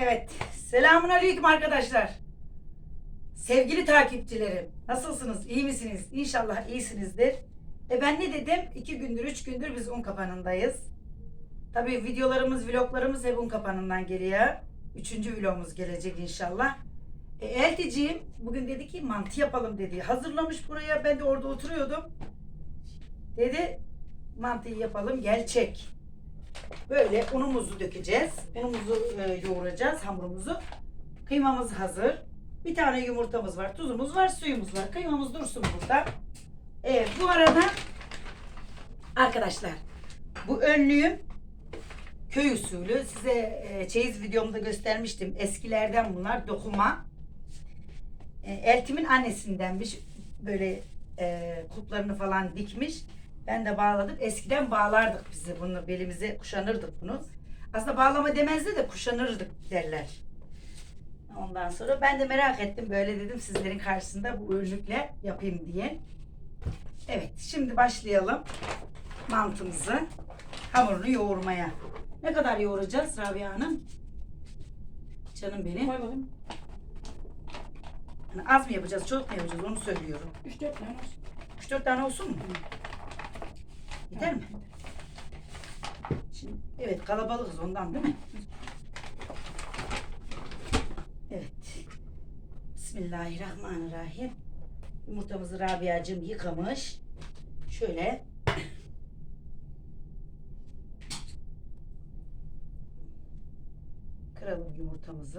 Evet. Selamun aleyküm arkadaşlar. Sevgili takipçilerim. Nasılsınız? İyi misiniz? İnşallah iyisinizdir. E ben ne dedim? İki gündür, üç gündür biz un kapanındayız. Tabii videolarımız, vloglarımız hep un kapanından geliyor. Üçüncü vlogumuz gelecek inşallah. E, Elticiğim bugün dedi ki mantı yapalım dedi. Hazırlamış buraya. Ben de orada oturuyordum. Dedi mantıyı yapalım gel çek. Böyle unumuzu dökeceğiz. Unumuzu e, yoğuracağız, hamurumuzu. Kıymamız hazır. Bir tane yumurtamız var, tuzumuz var, suyumuz var. Kıymamız dursun burada. Evet, bu arada arkadaşlar bu önlüğüm köy usulü. Size e, çeyiz videomda göstermiştim. Eskilerden bunlar dokuma. E, Eltim'in annesindenmiş. Böyle e, kuplarını falan dikmiş. Ben de bağladım. Eskiden bağlardık bizi bunu. Belimize kuşanırdık bunu. Aslında bağlama demezdi de kuşanırdık derler. Ondan sonra ben de merak ettim. Böyle dedim sizlerin karşısında bu önlükle yapayım diye. Evet şimdi başlayalım mantımızı hamurunu yoğurmaya. Ne kadar yoğuracağız Rabia Hanım? Canım benim. Koy bakayım. Hani az mı yapacağız, çok mu yapacağız onu söylüyorum. 3 4 tane olsun. 3-4 tane olsun mu? Yeter mi? Şimdi, evet kalabalıkız ondan değil mi? Evet. Bismillahirrahmanirrahim. Yumurtamızı Rabia'cığım yıkamış. Şöyle kıralım yumurtamızı.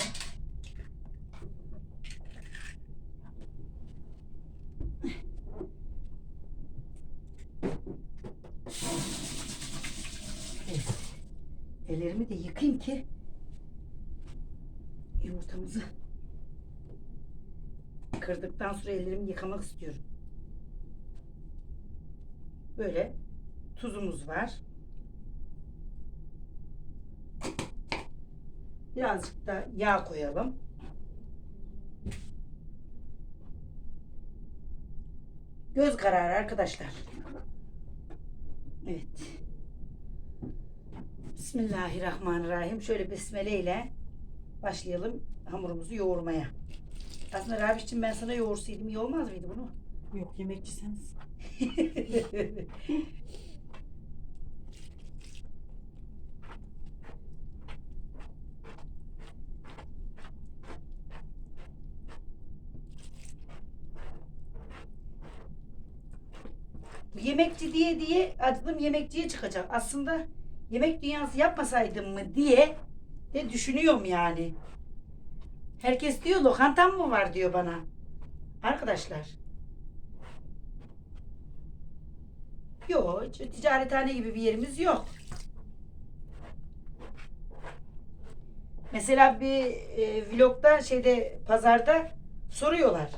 Evet. Ellerimi de yıkayayım ki yumurtamızı kırdıktan sonra ellerimi yıkamak istiyorum. Böyle tuzumuz var. Birazcık da yağ koyalım. Göz kararı arkadaşlar. Evet. Bismillahirrahmanirrahim. Şöyle besmele ile başlayalım hamurumuzu yoğurmaya. Aslında Rabiş'cim ben sana yoğursaydım iyi olmaz mıydı bunu? Yok yemekçi sensin. Yemekçi diye diye adım yemekçiye çıkacak. Aslında yemek dünyası yapmasaydım mı diye de düşünüyorum yani. Herkes diyor lokantam mı var diyor bana. Arkadaşlar. Yok ticarethane gibi bir yerimiz yok. Mesela bir e, vlogda şeyde pazarda soruyorlar.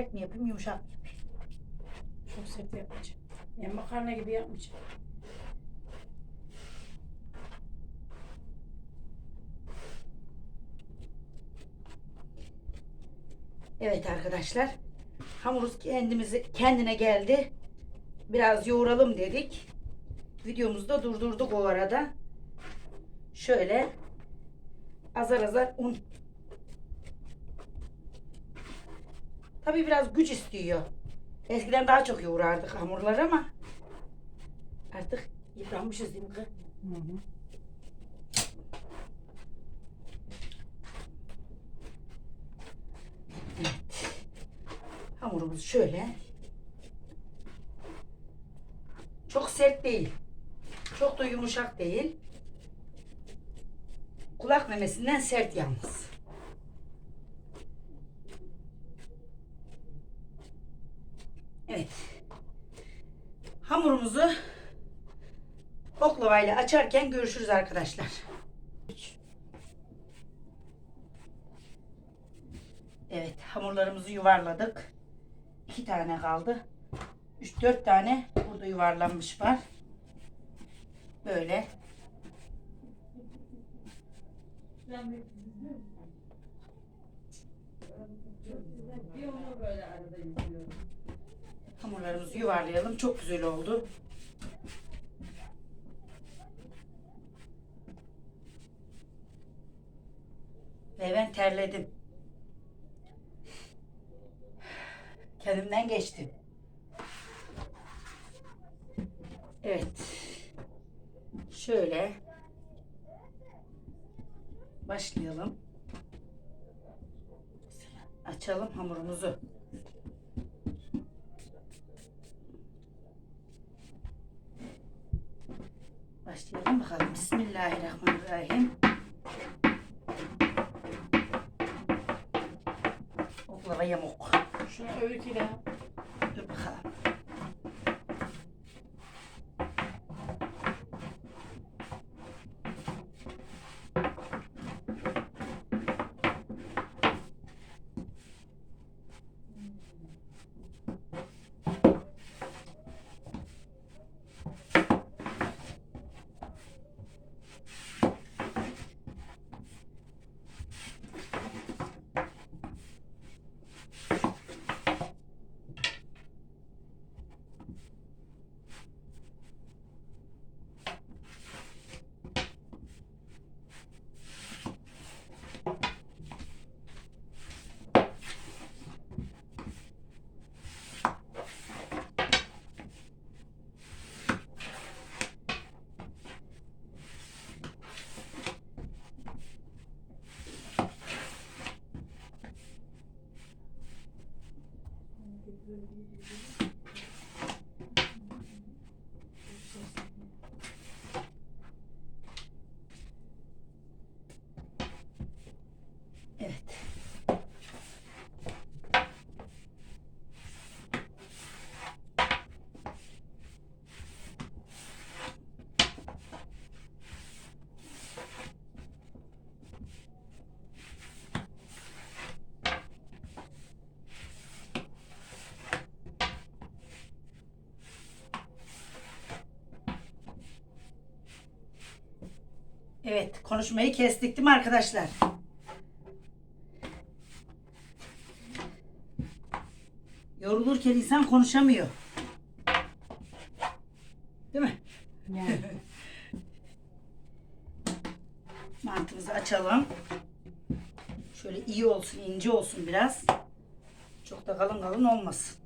Sert mi yapayım yumuşak mı? Çok sert yapmayacağım. Yani makarna gibi yapmayacağım. Evet arkadaşlar. Hamurumuz kendimizi kendine geldi. Biraz yoğuralım dedik. Videomuzu da durdurduk o arada. Şöyle azar azar un. Tabii biraz güç istiyor. Eskiden daha çok yoğurardık hamurları ama artık yıpranmışız değil mi kız? Hı hı. Hamurumuz şöyle. Çok sert değil. Çok da yumuşak değil. Kulak memesinden sert yalnız. Evet. Hamurumuzu oklavayla açarken görüşürüz arkadaşlar. Evet hamurlarımızı yuvarladık. İki tane kaldı. Üç dört tane burada yuvarlanmış var. Böyle. Onu böyle. Hamurlarımızı yuvarlayalım. Çok güzel oldu. Ve ben terledim. Kendimden geçtim. Evet. Şöyle başlayalım. Açalım hamurumuzu. Başlayalım bakalım. Bismillahirrahmanirrahim. Oklava yamuk. Şunu öyküyle. Dur bakalım. Evet. Evet, konuşmayı kestik değil mi arkadaşlar? Yorulurken insan konuşamıyor. Değil mi? Yani. Mantımızı açalım. Şöyle iyi olsun, ince olsun biraz. Çok da kalın kalın olmasın.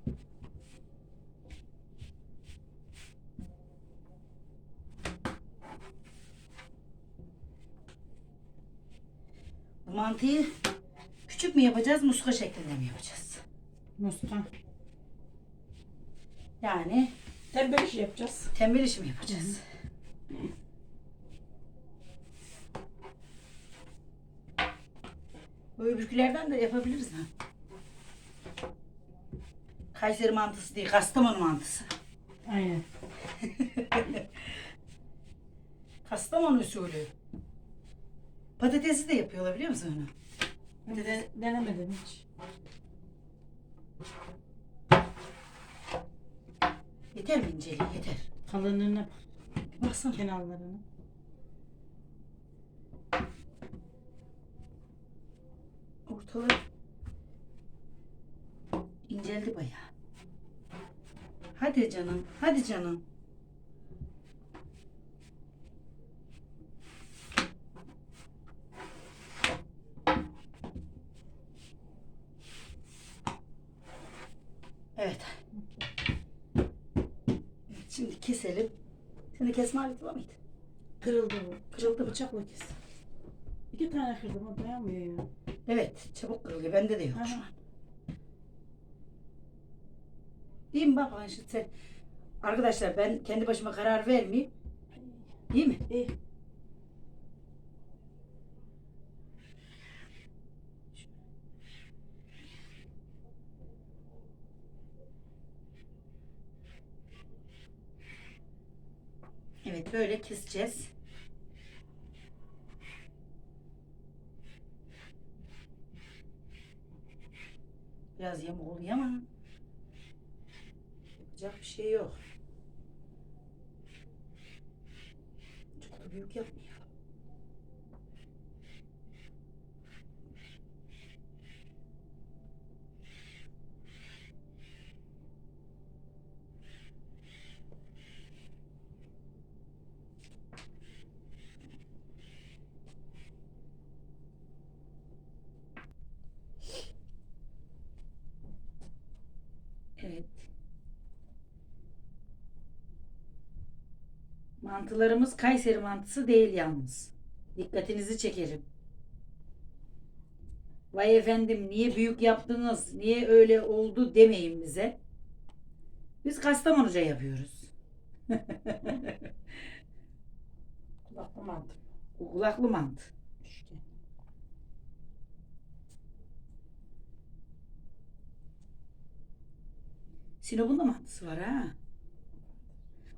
Mantıyı küçük mü yapacağız, muska şeklinde mi yapacağız? Mustan. Yani Tembel iş yapacağız. tembel iş mi yapacağız? Bu öbürkülerden de yapabiliriz ha. Kayseri mantısı değil, Kastamonu mantısı. Aynen. Kastamonu usulü. Patatesi de yapıyorlar biliyor musun onu? Ben de denemedim hiç. Yeter mi inceliği? Yeter. Kalınlığına bak. Baksana. Kenarlarına. Ortalık inceldi bayağı. Hadi canım, hadi canım. Evet. Evet, Şimdi keselim. Senin kesme aleti var mıydı? Kırıldı bu. Kırıldı? Bıçakla kes. İki tane kırdım o dayanmıyor ya. Evet, çabuk kırılıyor. Bende de yok şu Aha. an. Değil mi bak sen. Arkadaşlar ben kendi başıma karar vermeyeyim. Değil mi? İyi. Evet böyle keseceğiz. Biraz yamuk oluyor ama yapacak bir şey yok. Çok büyük yapmayalım. Evet. Mantılarımız Kayseri mantısı değil yalnız. Dikkatinizi çekerim. Vay efendim niye büyük yaptınız, niye öyle oldu demeyin bize. Biz Kastamonuca yapıyoruz. Kulaklı mantı. Kulaklı mantı. İşte. Sinop'un da mantısı var ha.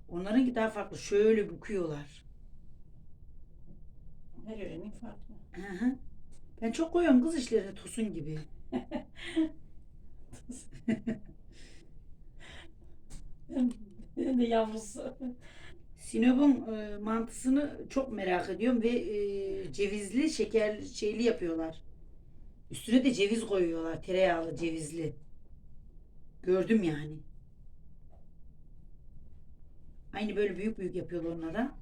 Onlarınki daha farklı. Şöyle büküyorlar. Her yörenin farklı. Hı hı. Ben çok koyuyorum kız işlerine tosun gibi. Benim de yavrusu. Sinop'un e, mantısını çok merak ediyorum ve e, cevizli, şeker şeyli yapıyorlar. Üstüne de ceviz koyuyorlar. Tereyağlı, cevizli. Gördüm yani. Aynı böyle büyük büyük yapıyorlar onlara.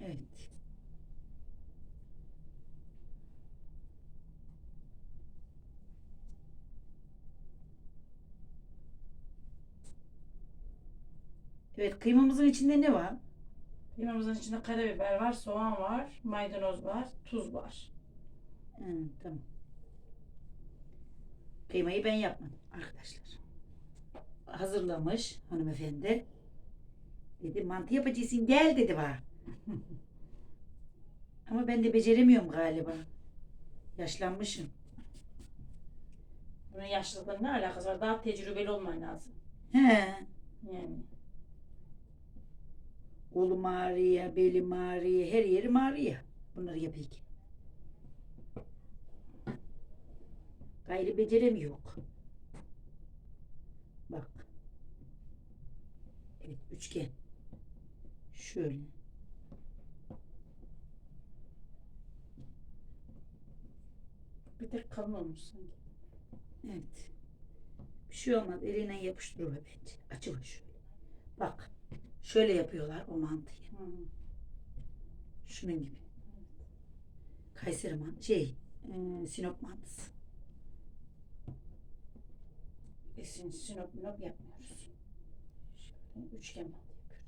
Evet. Evet, kıymamızın içinde ne var? Yemeğimizin içinde karabiber var, soğan var, maydanoz var, tuz var. Hı, tamam. Kıymayı ben yapmadım arkadaşlar. Hazırlamış hanımefendi. Dedi mantı yapacaksın gel dedi bana. Ama ben de beceremiyorum galiba. Yaşlanmışım. Bunun yaşlılığıyla ne alakası var? Daha tecrübeli olman lazım. He. Yani. Kolum ağrıyor, belim ağrıyor, her yerim ağrıyor. Bunları yapayım. Gayrı becerem yok. Bak. Evet üçgen. Şöyle. Bir tek kalın olmuş sanki. Evet. Bir şey olmaz. Eline yapıştırıyor bence. Açıver şöyle. Bak. Şöyle yapıyorlar o mantıyı. Hı. Şunun gibi. Kayseri mantı. Şey. e, Sinop mantısı. Biz sinop minop yapmıyoruz. Şöyle üçgen mantı yapıyoruz.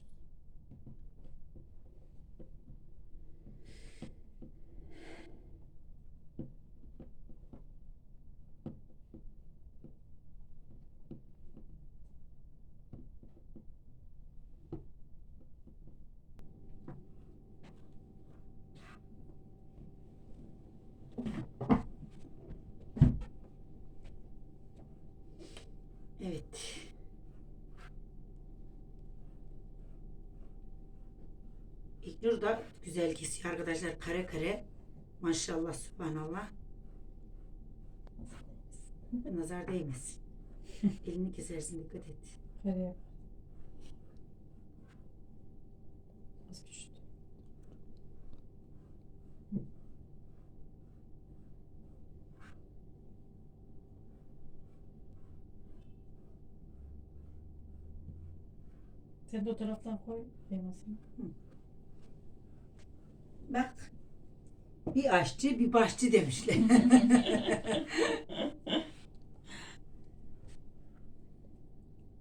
Evet. İlknur da güzel kesiyor arkadaşlar. Kare kare. Maşallah, subhanallah. Nazar değmesin. Elini kesersin dikkat et. Nereye? Az düştü. Sen de o taraftan koy kıymasını. Bak. Bir aşçı bir başçı demişler.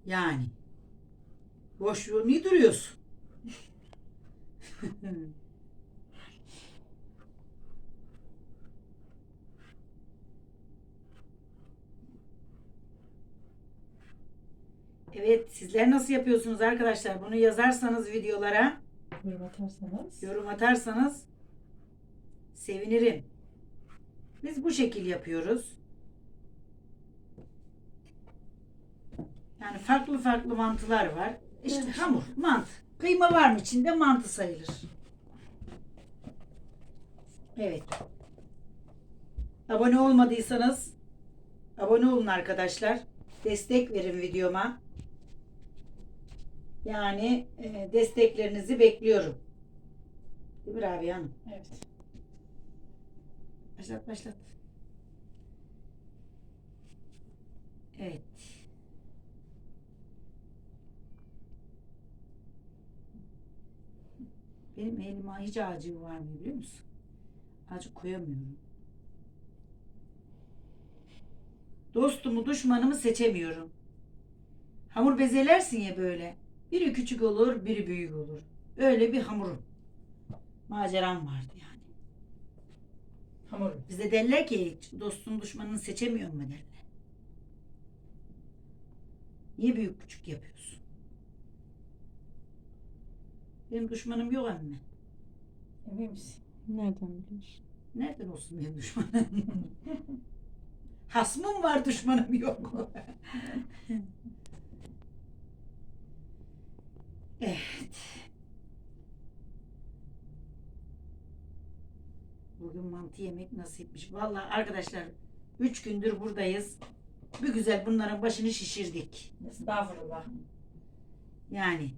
yani. Boş niye duruyorsun? Evet, sizler nasıl yapıyorsunuz arkadaşlar? Bunu yazarsanız videolara, Yorum atarsanız. yorum atarsanız sevinirim. Biz bu şekil yapıyoruz. Yani farklı farklı mantılar var. İşte Evet. hamur, mantı. Kıyma var mı içinde mantı sayılır. Evet. Abone olmadıysanız abone olun arkadaşlar. Destek verin videoma. Yani e, desteklerinizi bekliyorum. Değil mi Rabia Hanım? Evet. Başlat başlat. Evet. Benim elime hiç acı var mı biliyor musun? Acı koyamıyorum. Dostumu düşmanımı seçemiyorum. Hamur bezelersin ya böyle. Biri küçük olur, biri büyük olur. Öyle bir hamurum. Maceram vardı yani. Hamur. Bize derler ki dostun düşmanını seçemiyor mu derler. Niye büyük küçük yapıyorsun? Benim düşmanım yok anne. Emin misin? Nereden biliyorsun? Nereden olsun benim düşmanım? Hasmım var düşmanım yok. evet. Bugün mantı yemek nasipmiş. Vallahi arkadaşlar üç gündür buradayız. Bir güzel bunların başını şişirdik. Estağfurullah. Yani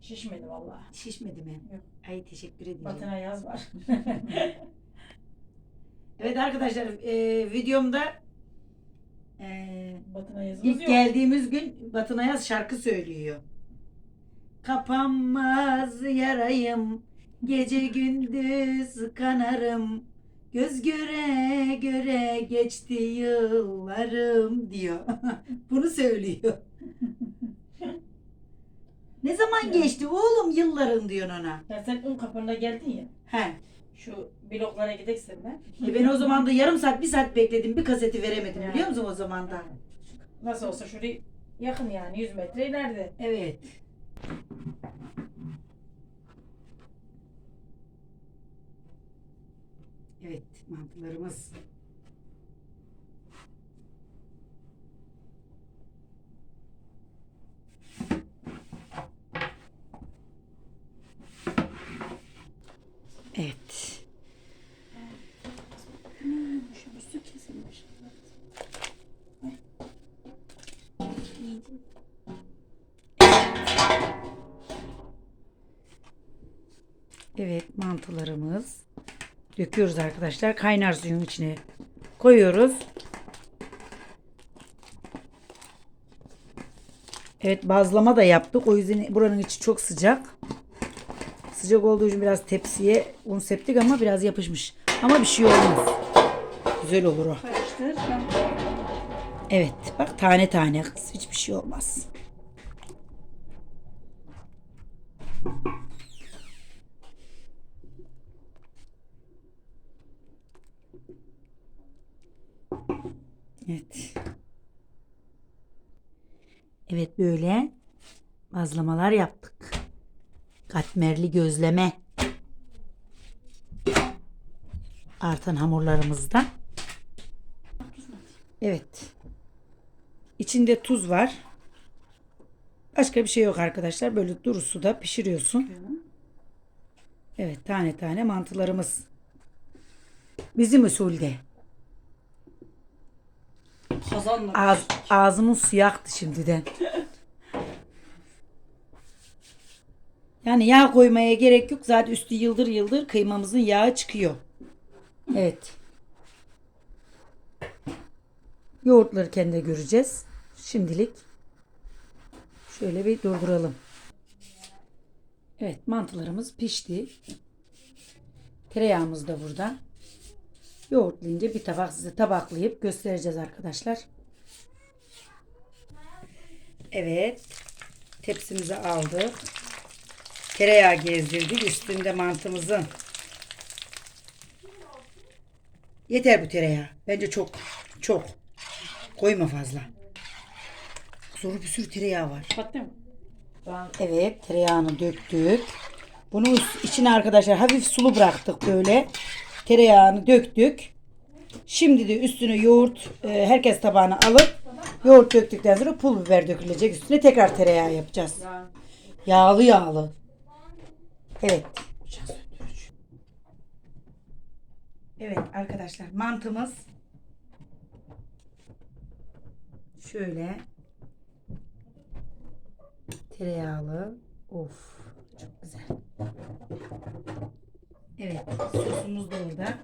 Şişmedi vallahi. şişmedi mi? Yok. Ay teşekkür ederim. Batına yaz var. Evet arkadaşlar e, videomda e, Batına yazımız İlk yok. geldiğimiz gün Batın Ayaz şarkı söylüyor. Kapanmaz yarayım, gece gündüz kanarım. Göz göre göre geçti yıllarım diyor. Bunu söylüyor. ne zaman geçti oğlum yılların diyorsun ona. Ya sen un kapına geldin ya. He. Şu bloklara gideksin ben. E ben o zaman da yarım saat bir saat bekledim bir kaseti veremedim biliyor musun o zaman da? Nasıl olsa şuraya yakın yani 100 metre ileride. Evet. Evet, mantılarımız. Mantılarımız. Döküyoruz arkadaşlar. Kaynar suyun içine koyuyoruz. Evet, bazlama da yaptık. O yüzden buranın içi çok sıcak. Sıcak olduğu için biraz tepsiye un septik ama biraz yapışmış. Ama bir şey olmaz. Güzel olur o. Karıştır. Evet, bak tane tane kız. Hiçbir şey olmaz. Evet. Evet böyle bazlamalar yaptık. Katmerli gözleme. Artan hamurlarımızda. Evet. İçinde tuz var. Başka bir şey yok arkadaşlar. Böyle duru suda pişiriyorsun. Evet tane tane mantılarımız. Bizim usulde. Kazanla. Ağz, ağzımın suyu aktı şimdiden. Yani yağ koymaya gerek yok. Zaten üstü yıldır yıldır kıymamızın yağı çıkıyor. Evet. Yoğurtları kendi göreceğiz. Şimdilik şöyle bir durduralım. Evet mantılarımız pişti. Tereyağımız da burada. Yoğurtlayınca bir tabak size tabaklayıp göstereceğiz arkadaşlar. Evet. Tepsimizi aldık. Tereyağı gezdirdik üstünde mantımızın. Yeter bu tereyağı. Bence çok. Çok. Koyma fazla. Sonra bir sürü tereyağı var. Evet tereyağını döktük. Bunu içine arkadaşlar hafif sulu bıraktık böyle. Tereyağını döktük. Şimdi de üstüne yoğurt e, herkes tabağına alıp yoğurt döktükten sonra pul biber dökülecek. Üstüne tekrar tereyağı yapacağız. Yağlı yağlı. Evet. Evet arkadaşlar mantımız şöyle tereyağlı. Of çok güzel. Evet sosumuz da orada.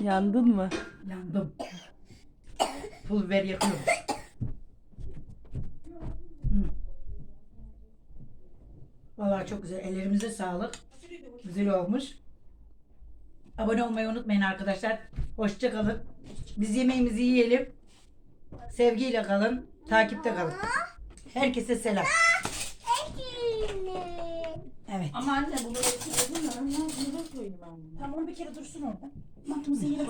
Yandın mı? Yandım. Pul ver yakıyorum. Vallahi çok güzel. Ellerimize sağlık. Güzel olmuş. Abone olmayı unutmayın arkadaşlar. Hoşça kalın. Biz yemeğimizi yiyelim. Sevgiyle kalın. Takipte kalın. Herkese selam. Evet. Ama anne bunu getirdin mi? Bunu koyayım ben. Tamam bir kere dursun orada. Mantımızı yiyelim.